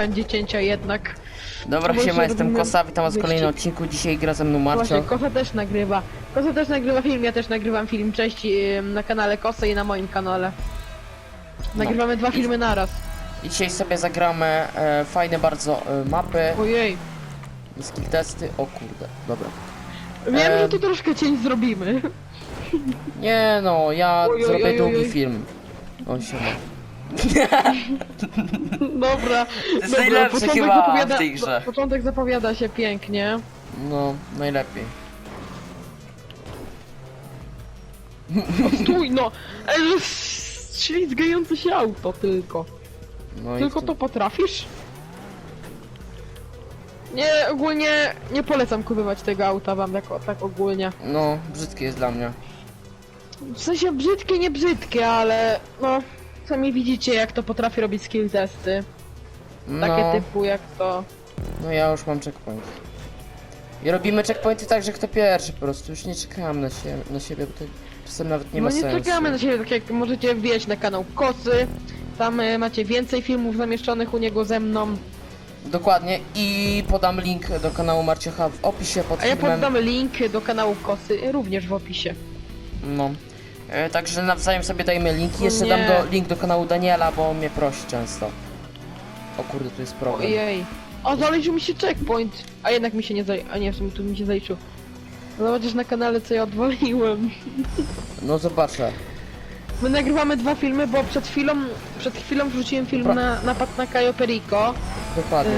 będzie cięcia jednak. Dobra, Bo siema, się jestem robimy Kosa, witam was w kolejnym wyścig. odcinku. Dzisiaj gra ze mną Właśnie, Marcio. Kosa też nagrywa. Kosa też nagrywa film, ja też nagrywam film. Cześć na kanale Kosy i na moim kanale. Nagrywamy dwa filmy naraz. I dzisiaj sobie zagramy e, fajne bardzo e, mapy, Ojej. skill testy. O kurde, dobra. Wiem, Em. że tu troszkę cień zrobimy. Nie no, ja Oj, oj, zrobię oj, oj, długi oj. film. On się ma. Dobra. jest dobra, początek chyba zapowiada, w tej grze. Początek zapowiada się pięknie. No, najlepiej. Stój, no! Ale ślizgające się auto tylko. No i Tylko tu- to potrafisz? Nie, ogólnie nie polecam kupować tego auta wam tak, tak ogólnie. No, brzydkie jest dla mnie. W sensie brzydkie, nie brzydkie, ale no sami widzicie jak to potrafi robić skill testy. Takie No, typu jak to. no ja już mam checkpoint. I robimy checkpointy tak, że kto pierwszy po prostu. Już nie czekam na, sie na siebie, bo to czasem nawet nie no ma nie sensu. czekamy na siebie, tak jak możecie wbijać na kanał Kosy. Tam e, macie więcej filmów zamieszczonych u niego ze mną. Dokładnie i podam link do kanału Marciocha w opisie pod A ja filmem. poddam link do kanału Kosy również w opisie. No. E, także nawzajem sobie dajmy linki. Jeszcze nie. dam do, link do kanału Daniela, bo on mnie prosi często. O kurde, tu jest problem. Ojej. O, zaliczył mi się checkpoint. A jednak mi się nie zaliczył. A nie, w sumie tu mi się zaliczył. Zobaczysz na kanale co ja odwaliłem. No zobaczę. My nagrywamy dwa filmy, bo przed chwilą, przed chwilą wrzuciłem film na napad na Cayo Perico, Dokładnie.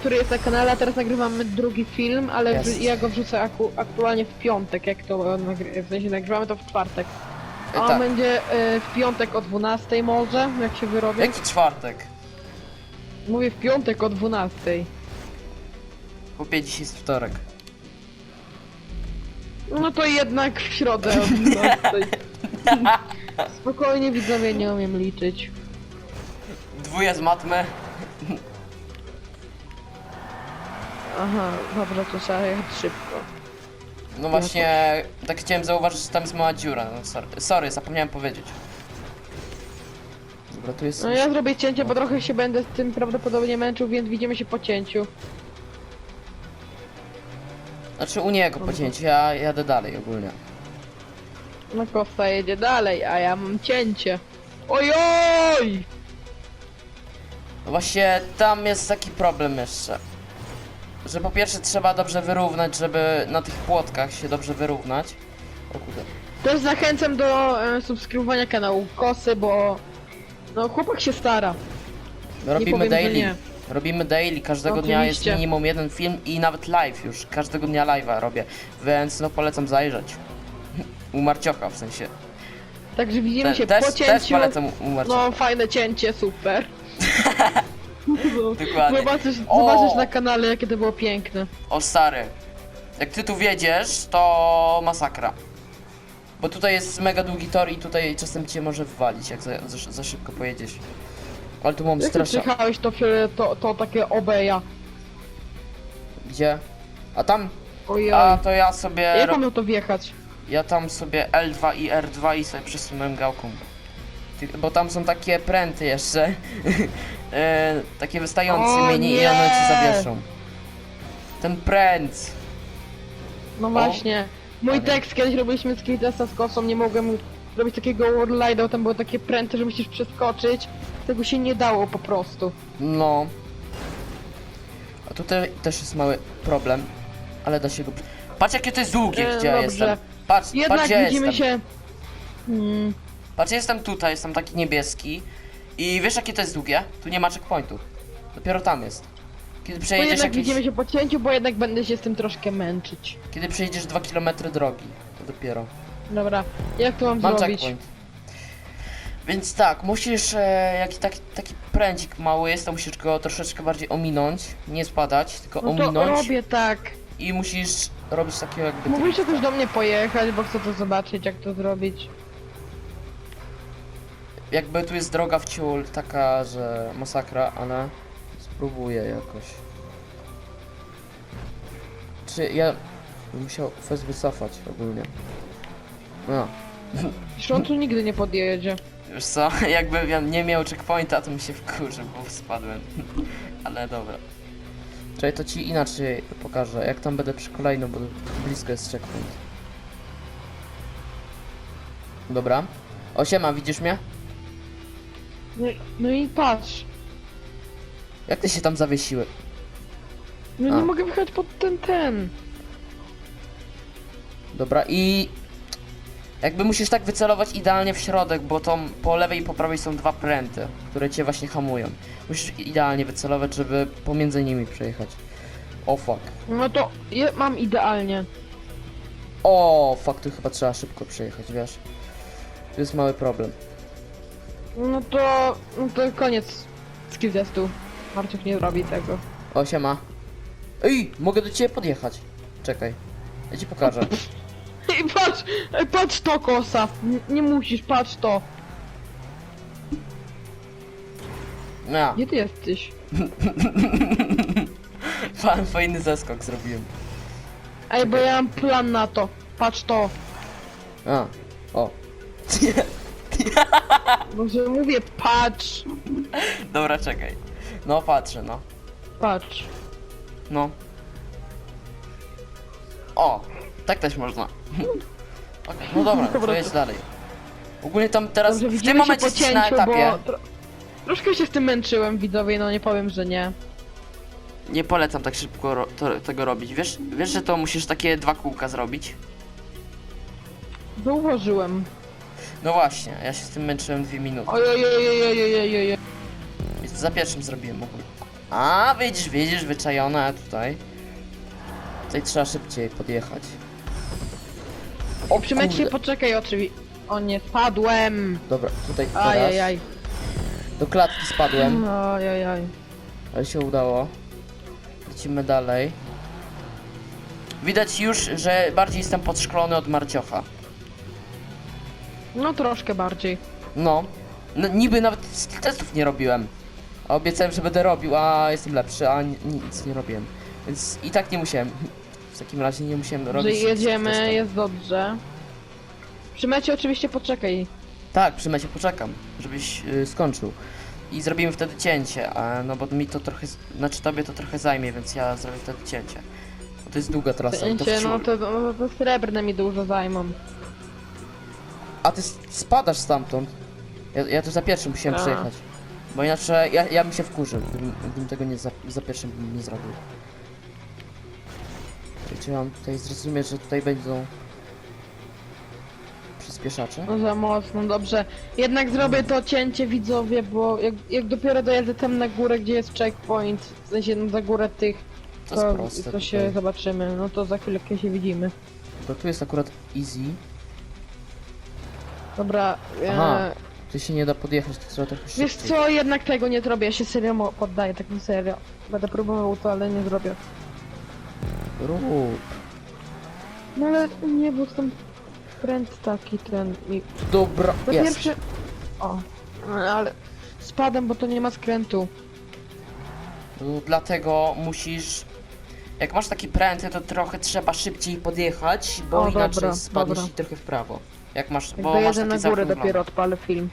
który jest na kanale, a teraz nagrywamy drugi film, ale Jest. ja go wrzucę aku- aktualnie w piątek, jak to e, nagry- w sensie nagrywamy to w czwartek. A tak. będzie e, w piątek o 12 może, jak się wyrobię. Jaki czwartek? Mówię w piątek o 12. Chłopie, dzisiaj jest wtorek. No to jednak w środę o 12. Spokojnie widzowie, nie umiem liczyć. Dwóje z matmy. Aha, dobra, to trzeba jechać szybko. No właśnie, tak chciałem zauważyć, że tam jest mała dziura. No, sorry. sorry, zapomniałem powiedzieć. Dobra, tu jest... No ja zrobię cięcie, bo trochę się będę z tym prawdopodobnie męczył, więc widzimy się po cięciu. Znaczy u niego po cięciu, ja jadę dalej ogólnie. No Kosta jedzie dalej, a ja mam cięcie. Ojoj! No właśnie, tam jest taki problem jeszcze. Że po pierwsze trzeba dobrze wyrównać, żeby na tych płotkach się dobrze wyrównać. O kurde. Też zachęcam do e, subskrybowania kanału Kosy, bo no chłopak się stara. Robimy powiem, że daily. nie. Robimy daily, każdego dnia jest Oczywiście. minimum jeden film i nawet live już. Każdego dnia live'a robię, więc no polecam zajrzeć. U Marciocha w sensie. Także widzimy Te, się też, po też cięciu. polecam u Marciocha. No fajne cięcie, super. Dokładnie. Zobaczysz, O! zobaczysz na kanale jakie to było piękne. O stary, jak ty tu wiedziesz, to masakra. Bo tutaj jest mega długi tor i tutaj czasem cię może wywalić, jak za, za, za szybko pojedziesz. Ale tu mam Jak ty strasza. przyjechałeś to, to, to takie obeja. Gdzie? A tam? Ojej. A to ja sobie. Jak ro- mam to wjechać? Ja tam sobie L2 i R2 i sobie przesunąłem gałką. Ty- Bo tam są takie pręty jeszcze. e, takie wystające O mini i one ci zawieszą. Ten pręt. No właśnie. Mój Dobra. tekst, kiedyś robiliśmy skill testa z kosą, nie mogłem zrobić takiego worldlide'a, tam były takie pręty, że musisz przeskoczyć. Tego się nie dało po prostu. No. A tutaj też jest mały problem, ale da się go. Patrz jakie to jest długie, E, gdzie ja dobrze. jestem. Patrz, patrz Jednak gdzie widzimy jestem. się... Hmm, Patrz, jestem tutaj, jestem taki niebieski. I wiesz jakie to jest długie? Tu nie ma checkpointu. Dopiero tam jest. Kiedy bo przejedziesz jednak jakieś... widzimy się po cięciu, bo jednak będę się z tym troszkę męczyć. Kiedy przejedziesz 2 km drogi. To dopiero. Dobra, jak to mam, Mam zrobić? checkpoint. Więc tak, musisz, e, jaki taki, taki prędzik mały jest, to musisz go troszeczkę bardziej ominąć, nie spadać, tylko No to ominąć robię tak. i musisz robić takiego jakby... Mógłbyś drifta. jakoś do mnie pojechać, bo chcę to zobaczyć, jak to zrobić. Jakby tu jest droga w ciul, taka, że masakra, ale spróbuję jakoś. Czy ja bym musiał fest wycofać ogólnie. No, Już on tu nigdy nie podjedzie. Wiesz co, jakbym ja nie miał checkpointa, to mi się wkurzy, bo spadłem. Ale dobra. Czekaj, to ci inaczej pokażę, jak tam będę przy kolejną, bo blisko jest checkpoint. Dobra. Osiema, widzisz mnie? No, i- no i patrz. Jak ty się tam zawiesiły? No A. nie mogę wjechać pod ten, ten. Dobra, i... Jakby musisz tak wycelować idealnie w środek, bo to po lewej i po prawej są dwa pręty, które cię właśnie hamują. Musisz idealnie wycelować, żeby pomiędzy nimi przejechać. O fuck. No to je, mam idealnie. O, fuck, tu chyba trzeba szybko przejechać, wiesz? Tu jest mały problem. No to, no to koniec skill testu. Marciuk nie zrobi tego. O, siema. Ej, mogę do ciebie podjechać. Czekaj. Ja ci pokażę. Ej, patrz, ej, patrz to kosa. Nie, nie musisz, patrz to. Ja, Gdzie ty jesteś? fan, fajny zeskok zrobiłem. Ej, bo ja mam plan na to. Patrz to. A, o. Może mówię, patrz. Dobra, czekaj. No, patrzę, no. Patrz. No. O, tak też można. Okej, no dobra, to Dobra, jedź to- dalej. Ogólnie tam teraz, Dobrze, w tym widzimy momencie się po jesteś na cięciu, etapie. bo tro troszkę się z tym męczyłem, widzowie, no nie powiem, że nie. Nie polecam tak szybko ro to, tego robić. Wiesz, wiesz, że to musisz takie dwa kółka zrobić? Zauważyłem. No właśnie, ja się z tym męczyłem dwie minuty. Ojojojojojojojojoj. Więc za pierwszym zrobiłem ogólnie. A, widzisz, wyczajone tutaj. Tutaj trzeba szybciej podjechać. O poczekaj oczywiście. O nie, spadłem. Dobra, tutaj teraz do klatki spadłem, Ajajaj. ale się udało. Lecimy dalej. Widać już, że bardziej jestem podszkolony od Marciocha. No troszkę bardziej. No, no niby nawet testów nie robiłem. A obiecałem, że będę robił, a jestem lepszy, a ni- nic nie robiłem. Więc i tak nie musiałem. W takim razie nie musiałem Że robić. skill jedziemy, testów. jest dobrze. Przy mecie oczywiście poczekaj. Tak, przy mecie poczekam, żebyś y, skończył. I zrobimy wtedy cięcie, a, no bo mi to trochę, z- znaczy tobie to trochę zajmie, więc ja zrobię wtedy cięcie. Bo to jest długa trasa i to Cięcie, wciul. no to, no, to srebrne mi dużo zajmą. A ty spadasz stamtąd. Ja, ja to za pierwszym musiałem A. przejechać. Bo inaczej ja, ja bym się wkurzył, gdybym, gdybym tego nie za, za pierwszym bym nie zrobił. Czy mam tutaj zrozumieć, że tutaj będą przyspieszacze? No za mocno, dobrze. Jednak zrobię to cięcie widzowie, bo jak, jak dopiero dojadę tam na górę, gdzie jest checkpoint, w sensie no, za górę tych, To jest to, proste to się tutaj. zobaczymy. No to za chwilkę się widzimy. Bo tu jest akurat easy. Dobra, Aha. e, Tu się nie da podjechać, to trzeba trochę szybciej. wiesz co, jednak tego nie zrobię, ja się serio mo- poddaję, tak na serio. Będę próbował to, ale nie zrobię. Rób. No ale nie, bo tam pręd taki ten i... Dobra, Po jest. pierwsze... O, ale spadam, bo to nie ma skrętu. No, Dlatego musisz... Jak masz takie pręty, to trochę trzeba szybciej podjechać, bo O, inaczej dobra, spadniesz dobra. i trochę w prawo. Jak masz, Jak bo masz taki na górę zakrąglony. dopiero odpalę film.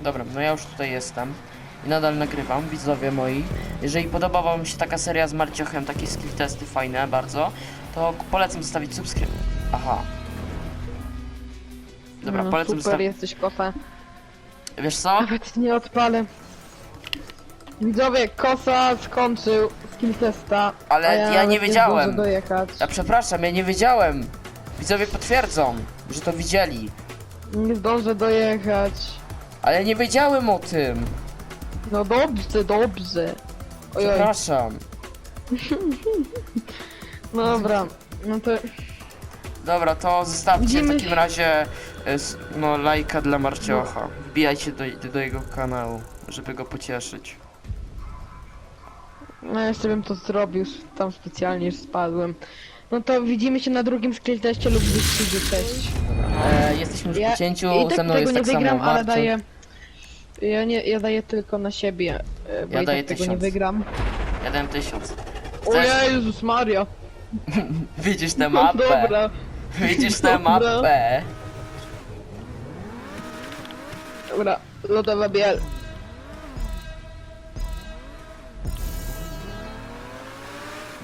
Dobra, no ja już tutaj jestem i nadal nagrywam, widzowie moi. Jeżeli podoba wam się taka seria z Marciochem, takie skill testy fajne bardzo, to polecam zostawić subskryp... Aha. Dobra, no, polecam super, zostawić... jesteś kosa. Wiesz co? Nawet nie odpalę. Widzowie, kosa skończył skill testa. Ale a ja nawet nie wiedziałem. zdążę dojechać. Ja przepraszam, ja nie wiedziałem. Widzowie potwierdzą, że to widzieli. Nie zdążę dojechać. Ale nie wiedziałem o tym. No dobrze, dobrze. Ojoj, Przepraszam. no dobra. No to Dobra, to zostawcie w Widzimy takim się. razie s- no lajka dla Marciocha. Wbijajcie do, do jego kanału, żeby go pocieszyć. no jeszcze bym to zrobił, tam specjalnie już spadłem. No to widzimy się na drugim skill teście lub wyścigu teść. E, jesteśmy już Ja po cięciu, i tak ze mną tego jest nie tak samo wygram, ale Marcin. daję... Ja, nie, ja daję tylko na siebie, e, bo Ja i daję tak tego nie tysiąc. wygram. Ja dałem tysiąc. O Chcesz? Jezus Maria. Widzisz tę mapę? Dobra. Widzisz tę Dobra. mapę? Dobra, lodowa biel.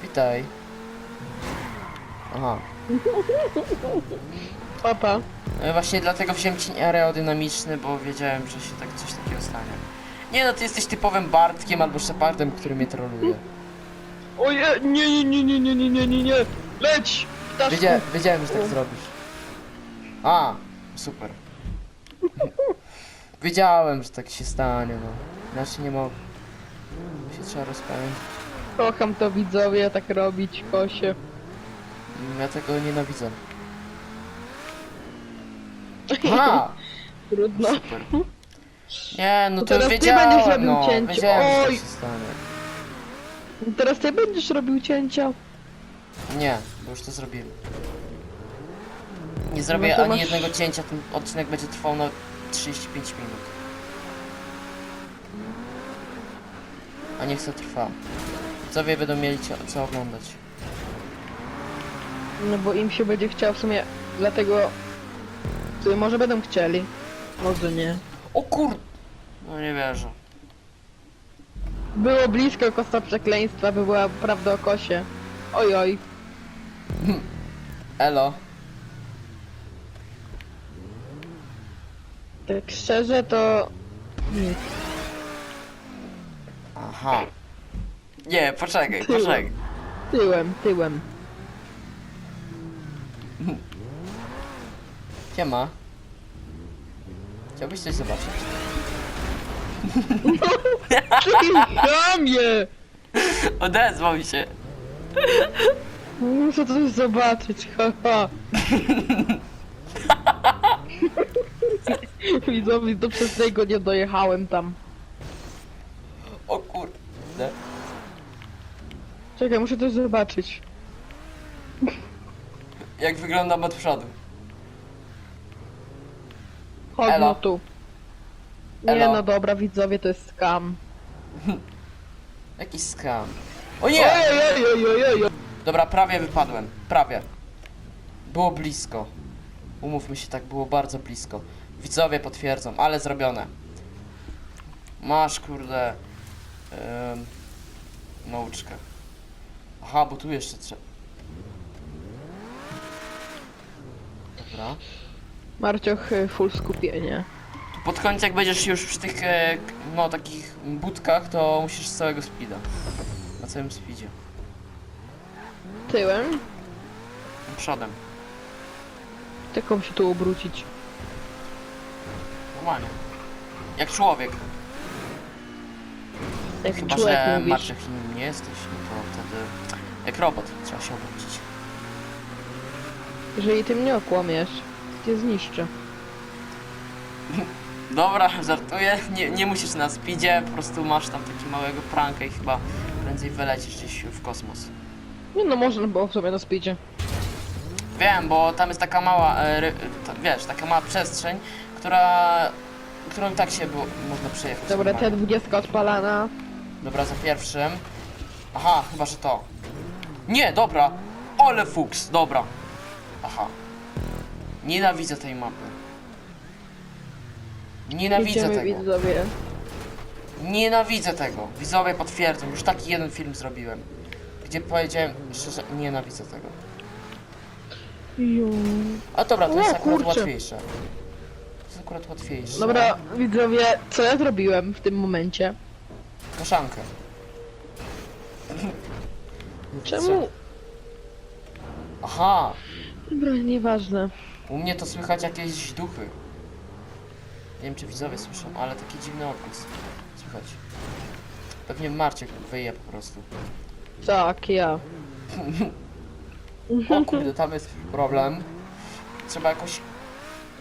Witaj. Aha. Papa. No właśnie dlatego wziąłem cień aerodynamiczny, bo wiedziałem, że się tak coś takiego stanie. Nie no, ty jesteś typowym Bartkiem albo Shepardem, który mnie troluje. Oje, nie, nie, nie, nie, nie, nie, nie, nie, nie. Leć! Ptaszku. Wiedzia wiedziałem, że tak zrobisz. A, super. Wiedziałem, że tak się stanie, no. Inaczej nie mogę. Się trzeba rozpędzić. Kocham to widzowie, tak robić, kosie. Ja tego nienawidzę. Aha! Trudno. Super. Nie, no To to, teraz ty wiedziałem, robił no. cięcie. Wiedziałem, że Oj. tak się stanie. Teraz ty będziesz robił cięcia. Nie, bo już to zrobiłem. Nie zrobię No to ani masz- jednego cięcia, ten odcinek będzie trwał na 35 minut. A niech to trwa. Co wie, będą mieli co oglądać. No bo im się będzie chciał w sumie, dlatego... Ty, może będą chcieli. Może nie. O kur... No nie wierzę. Było blisko kosta przekleństwa, by była prawda o kosie. Oj, oj. Elo. Tak szczerze to... Nic. Aha. Nie, poczekaj, Tyłem. poczekaj. Tyłem, tyłem. Siema. Chciałbyś coś zobaczyć? Chamie! Odezwał się. Muszę coś zobaczyć, haha. Widzowie, to przez tego nie dojechałem tam. O kurde. Czekaj, muszę coś zobaczyć. Jak wyglądam od przodu. Chodź Elo. no tu. Nie Elo. no dobra, widzowie, to jest skam. Jaki skam. O nie! Ej, ej, ej, ej, ej, ej. Dobra, prawie wypadłem. Prawie. Było blisko. Umówmy się, tak było bardzo blisko. Widzowie potwierdzą, ale zrobione. Masz, kurde... Ym, nauczkę. Aha, bo tu jeszcze trzeba... Marcioch, full skupienie. Pod koniec, jak będziesz już przy tych, e, k- no, takich budkach, to musisz z całego speeda. Na całym speedzie. Tyłem? Przodem. Tylko się tu obrócić. Normalnie. Jak człowiek. Jak Chyba, człowiek że mówisz. Marczek nim nie jesteś, no to wtedy jak robot trzeba się obrócić. Jeżeli ty mnie okłamiesz, to cię zniszczę. Dobra, żartuję, nie, nie musisz na speedzie, po prostu masz tam taki małego pranka i chyba prędzej wylecisz gdzieś w kosmos. Nie no, można było w sobie na speedzie. Wiem, bo tam jest taka mała, e, ry, wiesz, taka mała przestrzeń, która, którą i tak się było, można przejechać. Dobra, normalnie. T20 odpalana. Dobra, za pierwszym. Aha, chyba, że to. Nie, dobra. Ole fuks, dobra. Aha. Nienawidzę tej mapy. Nienawidzę Idziemy, tego. widzowie. Nienawidzę tego. Widzowie potwierdzą, już taki jeden film zrobiłem. Gdzie powiedziałem szczerze, nienawidzę tego. Ju. A dobra, to O, jest akurat kurczę. łatwiejsze. To jest akurat łatwiejsze. Dobra, widzowie, co ja zrobiłem w tym momencie? Kaszankę. Czemu? Aha, Dobra, nieważne. U mnie to słychać jakieś duchy. Nie wiem czy widzowie słyszą, ale taki dziwny odgłos słychać. Pewnie Marciek wyje po prostu. Tak, ja. O kurde, tam jest problem. Trzeba jakoś...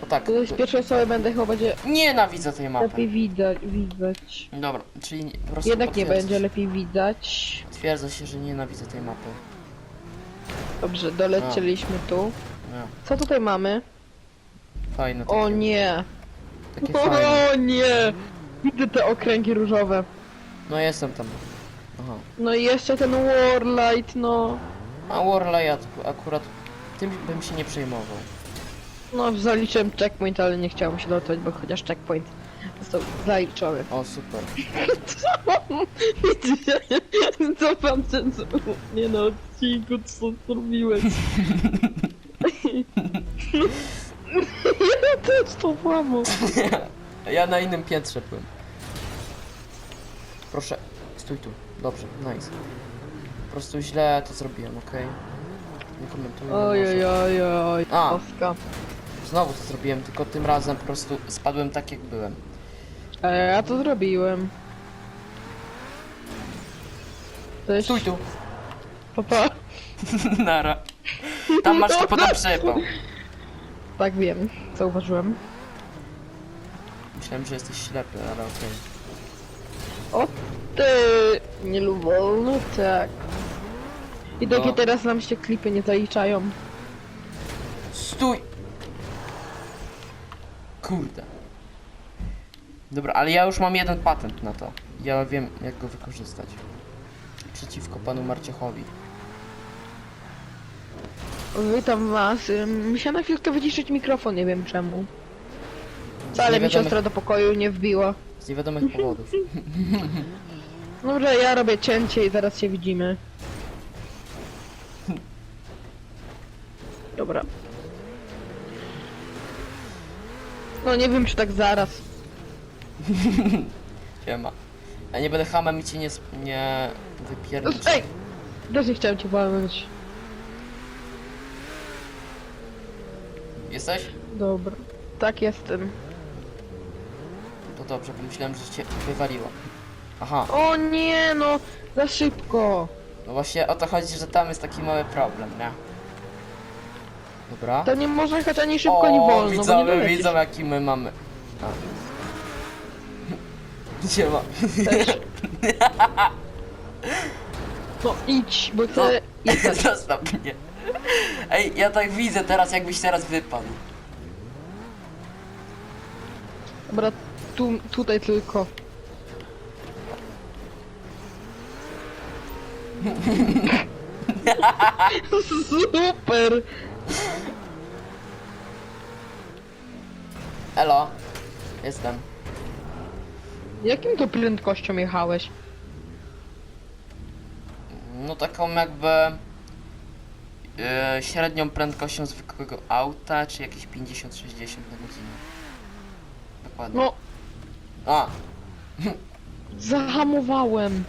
O tak. Z pierwszej osoby będę chyba będzie Nienawidzę tej lepiej mapy. widać, widać. Dobra, czyli nie- po prostu Jednak nie potwierdza będzie lepiej widać. Potwierdza się, że nienawidzę tej mapy. Dobrze, dolecieliśmy tu. Nie, Co tutaj mamy? fajne O nie! takie fajne. O nie! Widzę te okręgi różowe. No jestem tam. Aha. No i jeszcze ten Warlight, no. A Warlight akurat tym bym się nie przejmował. No, zaliczyłem checkpoint, ale nie chciałem się dotrzeć, bo chociaż checkpoint został zaliczony. O, super. Widzicie? Co pan ten nie na odcinku, co zrobiłeś? Ja też to włamał. Ja na innym piętrze byłem. Proszę, stój tu. Dobrze, nice. Po prostu źle to zrobiłem, okej? Nie komentuję. Oj, oj, oj, oj, A. Polska. Znowu to zrobiłem, tylko tym razem po prostu spadłem tak jak byłem. E, ja to zrobiłem. Stój tu! Papa. Nara. Tam masz to potem przepał. Tak wiem, zauważyłem. Myślałem, że jesteś ślepy, ale okej. O ty, nie wolno, tak. I takie No. teraz nam się klipy nie zaliczają. Stój! Kurde. Dobra, ale ja już mam jeden patent na to. Ja wiem, jak go wykorzystać. Przeciwko panu Marciochowi. Witam was. Ym, Musiałem na chwilkę wyciszyć mikrofon, nie wiem czemu. Z Wcale mi niewiadomych- siostra do pokoju nie wbiła. Z niewiadomych powodów. Dobrze, ja robię cięcie i zaraz się widzimy. Dobra. No nie wiem czy tak zaraz. Siema. Ja nie będę hamem i cię nie, sp- nie wypierdolę. Ej! Też nie chciałem cię walnąć. Jesteś? Dobra. Tak jestem. To dobrze, bo myślałem, że cię wywaliło. Aha, O nie no! Za szybko! no właśnie o to chodzi, że tam jest taki mały problem, nie? Dobra. To nie można jechać ani szybko, ani wolno, bo nie widzowie, dolecisz. widzą jaki my mamy. A. Siema. Też. No idź, bo chcę jechać. Zostaw mnie. Ej, ja tak widzę teraz, jakbyś teraz wypadł. Dobra, tu, tutaj tylko. Super! Elo. Jestem. Jakim to prędkością jechałeś? No taką jakby... Yy, średnią prędkością zwykłego auta, czy jakieś 50-60 na godzinę. Dokładnie. No, A, zahamowałem.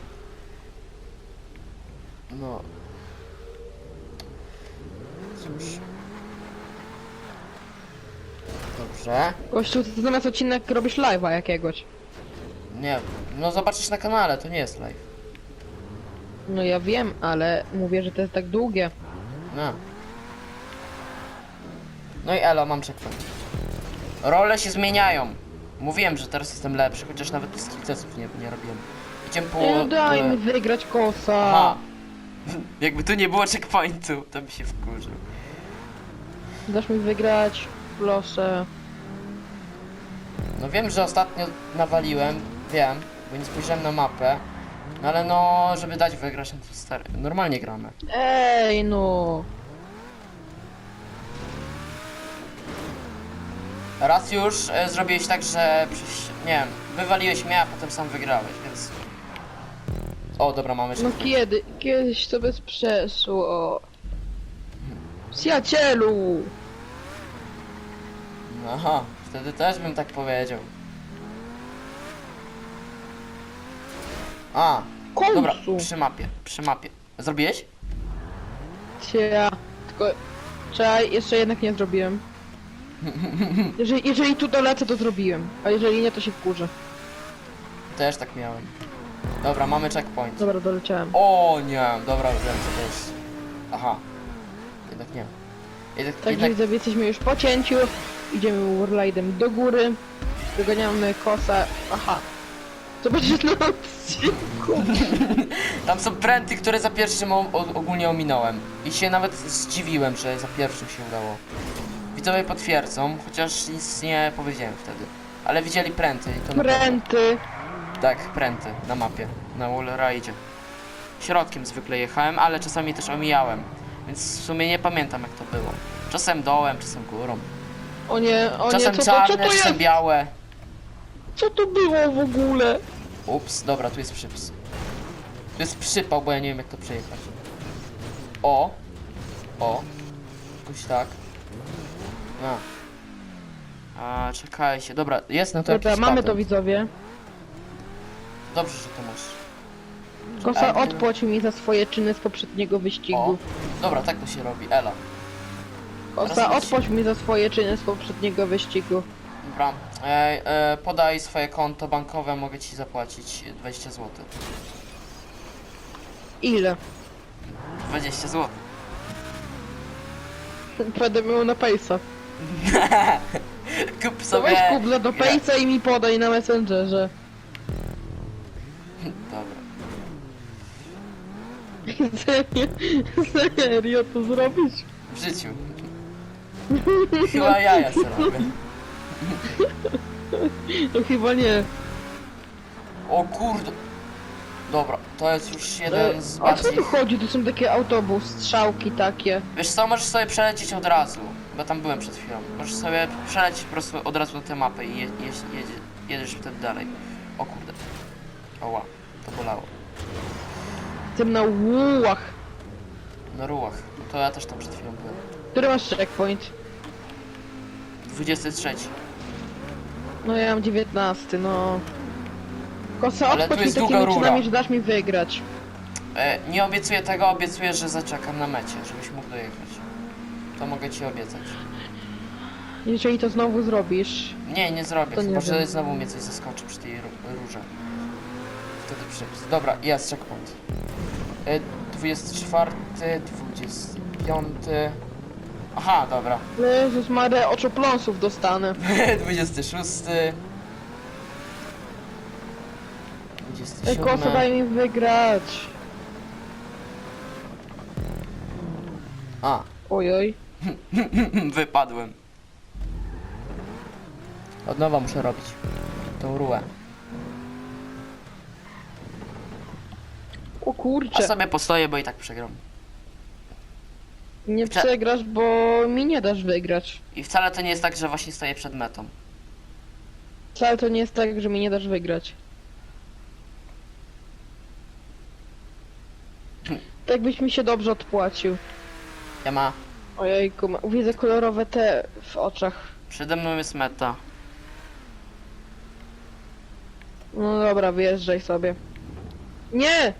no. Cóż. Dobrze. Gościu, ty zamiast odcinek robisz live'a jakiegoś. Nie, no zobaczysz na kanale, to nie jest live. No ja wiem, ale mówię, że to jest tak długie. No. No i elo, mam checkpoint. Role się zmieniają. Mówiłem, że teraz jestem lepszy, chociaż nawet skillcesów nie, nie robiłem. Idziemy po... Nie no daj e, mi wygrać kosa. Aha. Jakby tu nie było checkpointu, to by się wkurzył. Dasz mi wygrać, proszę. No wiem, że ostatnio nawaliłem, wiem, bo nie spojrzałem na mapę. No ale no, żeby dać wygrać, no to stary, normalnie gramy. Ej no. Raz już e, zrobiłeś tak, że przecież, nie wiem, wywaliłeś mnie, a potem sam wygrałeś, więc... O, dobra, mamy No kiedy? Kiedyś to bez przeszło. Przyjacielu! Aha, wtedy też bym tak powiedział. A, Końcu! dobra, przy mapie, przy mapie. Zrobiłeś? Cia. Tylko... Czekaj, jeszcze jednak nie zrobiłem. Jeżeli, jeżeli tu dolecę, to zrobiłem. A jeżeli nie, to się wkurzę. Też tak miałem. Dobra, mamy checkpoint. Dobra, doleciałem. O nie, dobra, wiem co to jest. Aha. Jednak nie. Jednak, Tak, jednak widzę, jesteśmy już po cięciu. Idziemy warlide'em do góry. Doganiamy kosa. Aha. Zobaczysz na odcinku. tam są pręty, które za pierwszym o, o, ogólnie ominąłem. I się nawet zdziwiłem, że za pierwszym się udało. Widzowie potwierdzą, chociaż nic nie powiedziałem wtedy. Ale widzieli pręty i to na pewno. Pręty. Tak, pręty na mapie, na wallride. Środkiem zwykle jechałem, ale czasami też omijałem. Więc w sumie nie pamiętam jak to było. Czasem dołem, czasem górą. O nie, o nie, Czasem co to, co czarne, to czasem jest? białe. Co to było w ogóle? Ups, dobra, tu jest przyps. Tu jest przypał, bo ja nie wiem jak to przejechać. O! O! Jakoś tak. A. A, czekajcie, dobra, jest na to Dobra, jakiś mamy patent. to widzowie. Dobrze, że to masz. Kosa odpłać mi za swoje czyny z poprzedniego O! wyścigu. Dobra, tak to się robi, Ela. Kosa teraz odpłać mi za swoje czyny z poprzedniego wyścigu. Dobra, e, e, podaj swoje konto bankowe, mogę ci zapłacić 20 zł. Ile? 20 zł. Będę miał na Paysa. Kup To sobie... weź kubla do Ile? Paysa i mi podaj na Messengerze. Dobra. Serio? Serio to zrobić? W życiu. Chyba ja ja sobie robię. To chyba nie. O kurde. Dobra, to jest już jeden z E, A co bardziej... tu chodzi? To są takie autobus, strzałki takie. Wiesz co, możesz sobie przelecieć od razu, bo tam byłem przed chwilą. Możesz sobie przelecieć po prostu od razu na tę mapę i je, je, jedzie, jedziesz wtedy dalej. O kurde. Oła, to bolało. Tym na łułach. Na rułach. No to ja też tam przed chwilą byłem. Który masz checkpoint? 23. No ja mam 19, no. Kosa, Ale tu mi jest takimi długa rura. czynami, że dasz mi wygrać. E, nie obiecuję tego, obiecuję, że zaczekam na mecie, żebyś mógł dojechać. To mogę ci obiecać. Jeżeli to znowu zrobisz. Nie, nie zrobię, To nie chyba że wiem. znowu mnie coś zaskoczy przy tej ró- róże. Wtedy przepis. Dobra, jest checkpoint. E, 24, 25. Aha, dobra. Jezus Maria, oczopląsów dostanę. 26. Ej, Kosa, 27. daj mi wygrać. A, Ojoj. wypadłem. Od nowa muszę robić. Tą rułę. O A kurczę. sobie postoję, bo i tak przegram. Nie przegrasz, bo mi nie dasz wygrać. I wcale to nie jest tak, że właśnie stoję przed metą. Wcale to nie jest tak, że mi nie dasz wygrać. Tak byś mi się dobrze odpłacił. Ja ma. Ojejku, ma- widzę kolorowe te w oczach. Przede mną jest meta. No dobra, wyjeżdżaj sobie. Nie!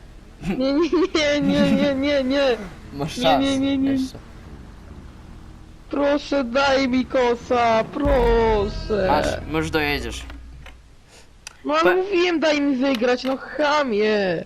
Nie, nie, nie, nie, nie, nie, nie! Masz Nie, czas. nie, nie, nie. Jeszcze. Proszę, daj mi kosa, proszę! Masz, już dojedziesz. No ale mówiłem, daj mi wygrać, no chamie!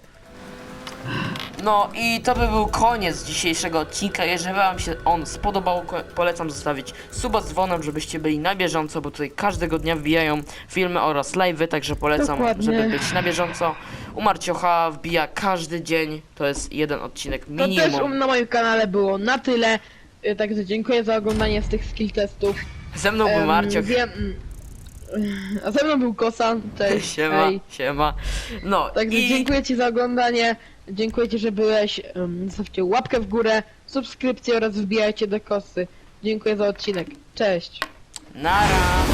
No i to by był koniec dzisiejszego odcinka. Jeżeli wam się on spodobał, polecam zostawić suba z dzwonem, żebyście byli na bieżąco, bo tutaj każdego dnia wbijają filmy oraz live'y, także polecam, Dokładnie. żeby być na bieżąco. U Marciocha wbija każdy dzień, to jest jeden odcinek To też u minimum. mnie na moim kanale było na tyle. Y, Także dziękuję za oglądanie z tych skill testów. Ze mną był Marcioch. Wiem... A ze mną był Kosa, cześć. Siema, hej. siema. No Także i dziękuję Ci za oglądanie. Dziękuję Ci, że byłeś. Um, zostawcie łapkę w górę, subskrypcję oraz wbijajcie do kosy. Dziękuję za odcinek. Cześć. nara.